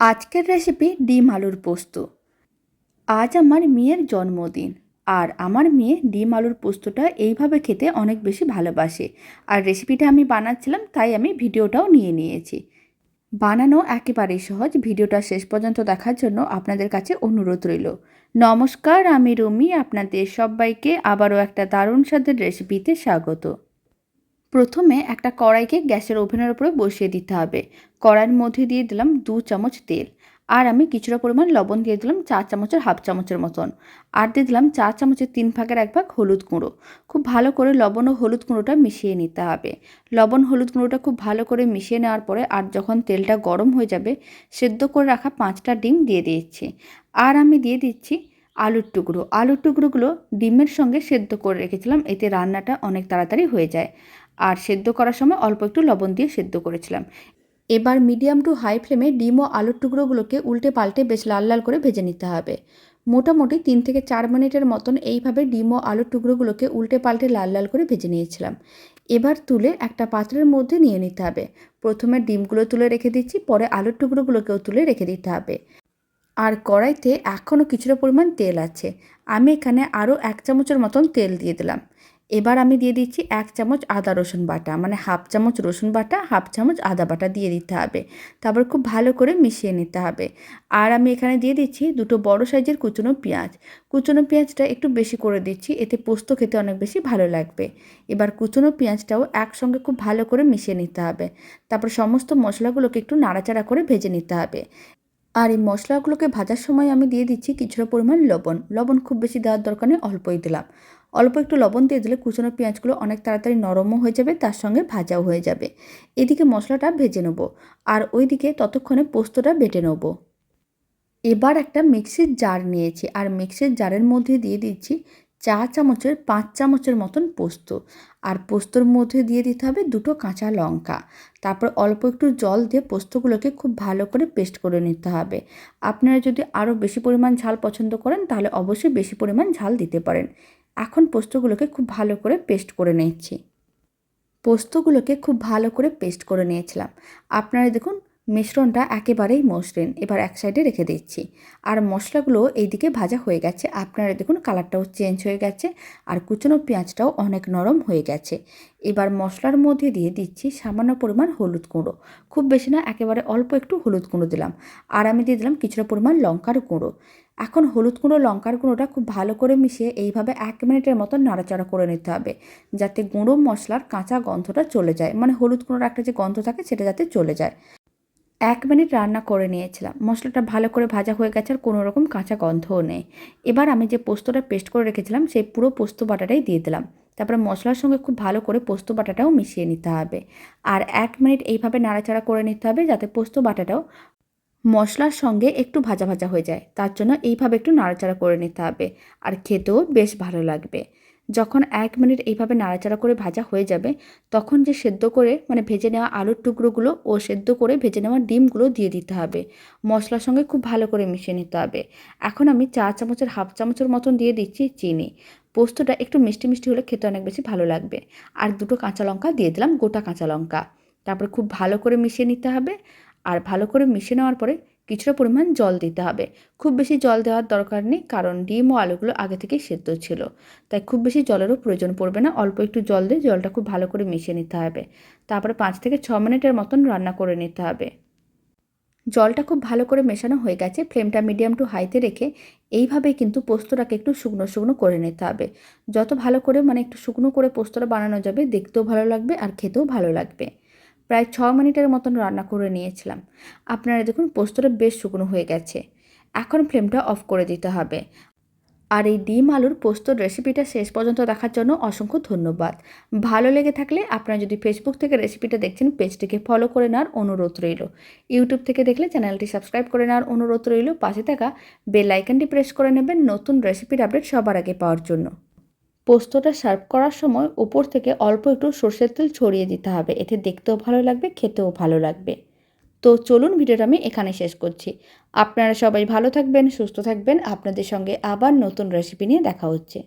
আজকের রেসিপি ডিম আলুর পোস্ত। আজ আমার মেয়ের জন্মদিন, আর আমার মেয়ে ডিম আলুর পোস্তটা এইভাবে খেতে অনেক বেশি ভালোবাসে। আর রেসিপিটা আমি বানাচ্ছিলাম, তাই আমি ভিডিওটাও নিয়ে নিয়েছি। বানানো একেবারেই সহজ, ভিডিওটা শেষ পর্যন্ত দেখার জন্য আপনাদের কাছে অনুরোধ রইল। নমস্কার, আমি রুমি, আপনাদের সবাইকে আবারও একটা দারুণ স্বাদের রেসিপিতে স্বাগত। প্রথমে একটা কড়াইকে গ্যাসের ওভেনের উপরে বসিয়ে দিতে হবে। কড়াইয়ের মধ্যে দিয়ে দিলাম দু চামচ তেল। আর আমি কিছুটা পরিমাণ লবণ দিয়ে দিলাম চা চামচের হাফ চামচের মতন। আর দিয়ে দিলাম চা চামচের তিন ভাগের এক ভাগ হলুদ গুঁড়ো। খুব ভালো করে লবণ ও হলুদ গুঁড়োটা মিশিয়ে নিতে হবে। লবণ হলুদ গুঁড়োটা খুব ভালো করে মিশিয়ে নেওয়ার পরে আর যখন তেলটা গরম হয়ে যাবে, সেদ্ধ করে রাখা পাঁচটা ডিম দিয়ে দিচ্ছি। আর আমি দিয়ে দিচ্ছি আলুর টুকরো। আলুর টুকরোগুলো ডিমের সঙ্গে সেদ্ধ করে রেখেছিলাম, এতে রান্নাটা অনেক তাড়াতাড়ি হয়ে যায়। আর সেদ্ধ করার সময় অল্প একটু লবণ দিয়ে সেদ্ধ করেছিলাম। এবার মিডিয়াম টু হাই ফ্লেমে ডিম ও আলুর টুকরোগুলোকে উল্টে পাল্টে বেশ লাল লাল করে ভেজে নিতে হবে। মোটামুটি তিন থেকে চার মিনিটের মতন এইভাবে ডিম ও আলুর টুকরোগুলোকে উল্টে পাল্টে লাল লাল করে ভেজে নিয়েছিলাম। এবার তুলে একটা পাত্রের মধ্যে নিয়ে নিতে হবে। প্রথমে ডিমগুলো তুলে রেখে দিচ্ছি, পরে আলুর টুকরোগুলোকেও তুলে রেখে দিতে হবে। আর কড়াইতে এখনও কিছুটা পরিমাণ তেল আছে। আমি এখানে আরও এক চামচের মতন তেল দিয়ে দিলাম। এবার আমি দিয়ে দিচ্ছি এক চামচ আদা রসুন বাটা মানে হাফ চামচ রসুন বাটা, হাফ চামচ আদা বাটা দিয়ে দিতে হবে। তারপর খুব ভালো করে মিশিয়ে নিতে হবে। আর আমি এখানে দিয়ে দিচ্ছি দুটো বড় সাইজের কুচনো পেঁয়াজ। কুচনো পেঁয়াজটা একটু বেশি করে দিচ্ছি, এতে পোস্ত খেতে অনেক বেশি ভালো লাগবে। এবার কুচনো পেঁয়াজটাও একসঙ্গে খুব ভালো করে মিশিয়ে নিতে হবে। তারপর সমস্ত মশলাগুলোকে একটু নাড়াচাড়া করে ভেজে নিতে হবে। আর এই মশলাগুলোকে ভাজার সময় আমি দিয়ে দিচ্ছি কিছুটা পরিমাণ লবণ। লবণ খুব বেশি দেওয়ার দরকার নেই, অল্পই দিলাম। অল্প একটু লবণ দিয়ে দিলে কুচনো পেঁয়াজগুলো অনেক তাড়াতাড়ি নরমও হয়ে যাবে, তার সঙ্গে ভাজাও হয়ে যাবে। এদিকে মশলাটা ভেজে নেব আর ওইদিকে ততক্ষণে পোস্তটা বেটে নেব। এবার একটা মিক্সির জার নিয়েছি আর মিক্সির জারের মধ্যে দিয়ে দিচ্ছি চা চামচের পাঁচ চামচের মতন পোস্ত। আর পোস্তর মধ্যে দিয়ে দিতে হবে দুটো কাঁচা লঙ্কা। তারপর অল্প একটু জল দিয়ে পোস্তগুলোকে খুব ভালো করে পেস্ট করে নিতে হবে। আপনারা যদি আরও বেশি পরিমাণ ঝাল পছন্দ করেন তাহলে অবশ্যই বেশি পরিমাণ ঝাল দিতে পারেন। এখন পোস্তগুলোকে খুব ভালো করে পেস্ট করে নিয়েছি। পোস্তগুলোকে খুব ভালো করে পেস্ট করে নিয়েছিলাম। আপনারা দেখুন মিশ্রণটা একেবারেই মসৃণ। এবার এক সাইডে রেখে দিচ্ছি। আর মশলাগুলো এইদিকে ভাজা হয়ে গেছে। আপনারা দেখুন কালারটাও চেঞ্জ হয়ে গেছে আর কুচনো পেঁয়াজটাও অনেক নরম হয়ে গেছে। এবার মশলার মধ্যে দিয়ে দিচ্ছি সামান্য পরিমাণ হলুদ গুঁড়ো। খুব বেশি না, একেবারে অল্প একটু হলুদ গুঁড়ো দিলাম। আর আমি দিয়ে দিলাম কিছুটা পরিমাণ লঙ্কার গুঁড়ো। এখন হলুদ গুঁড়ো, লঙ্কার গুঁড়োটা খুব ভালো করে মিশিয়ে এইভাবে এক মিনিটের মতো নাড়াচাড়া করে নিতে হবে। যাতে গুঁড়ো মশলার কাঁচা গন্ধটা চলে যায়। মানে হলুদ গুঁড়োর একটা যে গন্ধ থাকে সেটা যাতে চলে যায়। এক মিনিট রান্না করে নিয়েছিলাম। মশলাটা ভালো করে ভাজা হয়ে গেছে আর কোনো রকম কাঁচা গন্ধও নেই। এবার আমি যে পোস্তটা পেস্ট করে রেখেছিলাম, সেই পুরো পোস্ত বাটাটাই দিয়ে দিলাম। তারপরে মশলার সঙ্গে খুব ভালো করে পোস্ত বাটাটাও মিশিয়ে নিতে হবে। আর এক মিনিট এইভাবে নাড়াচাড়া করে নিতে হবে যাতে পোস্ত বাটাটাও মশলার সঙ্গে একটু ভাজা ভাজা হয়ে যায়। তার জন্য এইভাবে একটু নাড়াচাড়া করে নিতে হবে। আর খেতেও বেশ ভালো লাগবে। যখন এক মিনিট এইভাবে নাড়াচাড়া করে ভাজা হয়ে যাবে, তখন যে সেদ্ধ করে মানে ভেজে নেওয়া আলুর টুকরোগুলো, ও সেদ্ধ করে ভেজে নেওয়া ডিমগুলো দিয়ে দিতে হবে। মশলার সঙ্গে খুব ভালো করে মিশিয়ে নিতে হবে। এখন আমি চা চামচের, হাফ চামচের মতন দিয়ে দিচ্ছি চিনি। পোস্তটা একটু মিষ্টি মিষ্টি হলে খেতে অনেক বেশি ভালো লাগবে। আর দুটো কাঁচা লঙ্কা দিয়ে দিলাম গোটা কাঁচা লঙ্কা। তারপরে খুব ভালো করে মিশিয়ে নিতে হবে। আর ভালো করে মিশে নেওয়ার পরে কিছুটা পরিমাণ জল দিতে হবে। খুব বেশি জল দেওয়ার দরকার নেই, কারণ ডিম ও আলুগুলো আগে থেকেই সেদ্ধ ছিল। তাই খুব বেশি জলেরও প্রয়োজন পড়বে না, অল্প একটু জল দিয়ে জলটা খুব ভালো করে মিশিয়ে নিতে হবে। তারপরে পাঁচ থেকে ছ মিনিটের মতন রান্না করে নিতে হবে। জলটা খুব ভালো করে মেশানো হয়ে গেছে, ফ্লেমটা মিডিয়াম টু হাইতে রেখে এইভাবেই কিন্তু পোস্তটাকে একটু শুকনো শুকনো করে নিতে হবে। যত ভালো করে মানে একটু শুকনো করে পোস্তটা বানানো যাবে, দেখতেও ভালো লাগবে আর খেতেও ভালো লাগবে। প্রায় ছ মিনিটের মতন রান্না করে নিয়েছিলাম। আপনারা দেখুন, পোস্তটা বেশ শুকনো হয়ে গেছে। এখন ফ্লেমটা অফ করে দিতে হবে। আর এই ডিম আলুর পোস্তর রেসিপিটা শেষ পর্যন্ত দেখার জন্য অসংখ্য ধন্যবাদ। ভালো লেগে থাকলে আপনারা যদি ফেসবুক থেকে রেসিপিটা দেখছেন, পেজটিকে ফলো করে নেওয়ার অনুরোধ রইল। ইউটিউব থেকে দেখলে চ্যানেলটি সাবস্ক্রাইব করে নেওয়ার অনুরোধ রইল। পাশে থাকা বেল আইকনটি প্রেস করে নেবেন নতুন রেসিপির আপডেট সবার আগে পাওয়ার জন্য। পোস্তটা সার্ভ করার সময় ওপর থেকে অল্প একটু সর্ষের তেল ছড়িয়ে দিতে হবে। এতে দেখতেও ভালো লাগবে, খেতেও ভালো লাগবে। তো চলুন ভিডিওটা আমি এখানে শেষ করছি। আপনারা সবাই ভালো থাকবেন, সুস্থ থাকবেন। আপনাদের সঙ্গে আবার নতুন রেসিপি নিয়ে দেখা হচ্ছে।